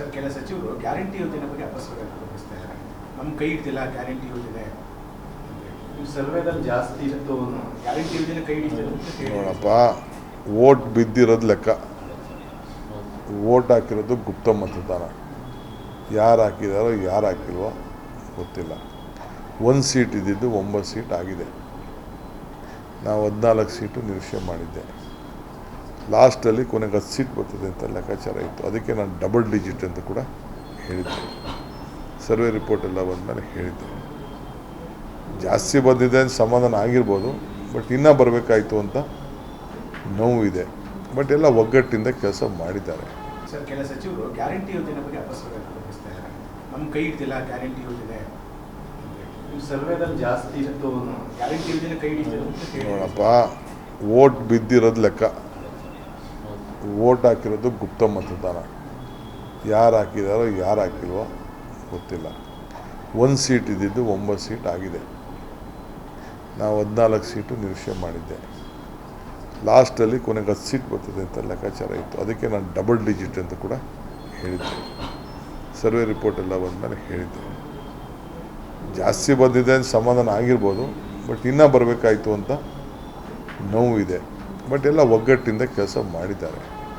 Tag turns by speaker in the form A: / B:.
A: Sir ಕೆಲ ಸಚಿವರು guarantee ಯೋಜನೆ ಬಗ್ಗೆ ಅಪಸ್ವರ ಇದ್ದಾರೆ ನಮ್ಮ ಕೈ ಹಿಡ್ದಿಲ್ಲ ಗ್ಯಾರಂಟಿ ಯೋಜನೆ.
B: ಸರ್ವೇದಲ್ಲಿ ಜಾಸ್ತಿ ಇತ್ತು
A: ಗ್ಯಾರಂಟಿ ಯೋಜನೆ ಕೈ
C: ನೋಡಪ್ಪ ಓಟ್ ಬಿದ್ದಿರೋದು ಲೆಕ್ಕ. ಓಟ್ ಹಾಕಿರೋದು ಗುಪ್ತ ಮತದಾನ ಯಾರು ಹಾಕಿದಾರೋ ಯಾರು ಹಾಕಿಲ್ವೋ ಗೊತ್ತಿಲ್ಲ. ಒಂದು ಸೀಟ್ ಇದ್ದಿದ್ದು ಒಂಬತ್ತು ಸೀಟ್ ಆಗಿದೆ. ನಾವು ಹದಿನಾಲ್ಕು ಸೀಟು ನಿರೀಕ್ಷೆ ಮಾಡಿದ್ದೆ. ಲಾಸ್ಟಲ್ಲಿ ಕೊನೆಗೆ ಹತ್ತು ಸೀಟ್ ಬರ್ತದೆ ಅಂತ ಲೆಕ್ಕಾಚಾರ ಇತ್ತು. ಅದಕ್ಕೆ ನಾನು ಡಬಲ್ ಡಿಜಿಟ್ ಅಂತ ಕೂಡ ಹೇಳಿದ್ದೆ. ಸರ್ವೆ ರಿಪೋರ್ಟ್ ಎಲ್ಲ ಬಂದಮೇಲೆ ಹೇಳಿದ್ದೆ. ಜಾಸ್ತಿ ಬಂದಿದೆ ಅಂತ ಸಮಾಧಾನ ಆಗಿರ್ಬೋದು ಬಟ್ ಇನ್ನೂ ಬರಬೇಕಾಯಿತು ಅಂತ ನೋವಿದೆ ಇದೆ. ಬಟ್ ಎಲ್ಲ ಒಗ್ಗಟ್ಟಿಂದ ಕೆಲಸ ಮಾಡಿದ್ದಾರೆ.
A: ಸರ್ ಕೆಲ ಸಚಿವರು ಗ್ಯಾರಂಟಿ ಯೋಜನೆ ಬಗ್ಗೆ ಅಪಸ್ವರ ವ್ಯಕ್ತಪಡಿಸ್ತಾ ನಮ್ಮ ಕೈ ಹಿಡ್ದಿಲ್ಲ ಗ್ಯಾರಂಟಿ ಯೋಜನೆ
B: ಸರ್ವೇದಲ್ಲಿ ಜಾಸ್ತಿ ಇತ್ತು
A: ಗ್ಯಾರಂಟಿ ಯೋಜನೆ ಕೈ ಹಿಡಿತದೆ ಅಂತ ಹೇಳಿ
C: ನೋಡಪ್ಪ ಓಟ್ ಬಿದ್ದಿರೋದು ಲೆಕ್ಕ. ಓಟ್ ಹಾಕಿರೋದು ಗುಪ್ತ ಮತದಾನ. ಯಾರು ಹಾಕಿದಾರೋ ಯಾರು ಹಾಕಿಲ್ವೋ ಗೊತ್ತಿಲ್ಲ. ಒಂದು ಸೀಟ್ ಇದ್ದಿದ್ದು ಒಂಬತ್ತು ಸೀಟ್ ಆಗಿದೆ. ನಾವು ಹದಿನಾಲ್ಕು ಸೀಟು ನಿರೀಕ್ಷೆ ಮಾಡಿದ್ದೆ. ಲಾಸ್ಟಲ್ಲಿ ಕೊನೆಗೆ ಹತ್ತು ಸೀಟ್ ಬರ್ತದೆ ಅಂತ ಲೆಕ್ಕಾಚಾರ ಇತ್ತು. ಅದಕ್ಕೆ ನಾನು ಡಬಲ್ ಡಿಜಿಟ್ ಅಂತ ಕೂಡ ಹೇಳಿದ್ದೆ. ಸರ್ವೆ ರಿಪೋರ್ಟ್ ಎಲ್ಲ ಬಂದಮೇಲೆ ಹೇಳಿದ್ದೆ. ಜಾಸ್ತಿ ಬಂದಿದೆ ಅಂತ ಸಮಾಧಾನ ಆಗಿರ್ಬೋದು, ಬಟ್ ಇನ್ನೂ ಬರಬೇಕಾಯಿತು ಅಂತ ನೋವು ಇದೆ. ಬಟ್ ಎಲ್ಲ ಒಗ್ಗಟ್ಟಿಂದ ಕೆಲಸ ಮಾಡಿದ್ದಾರೆ.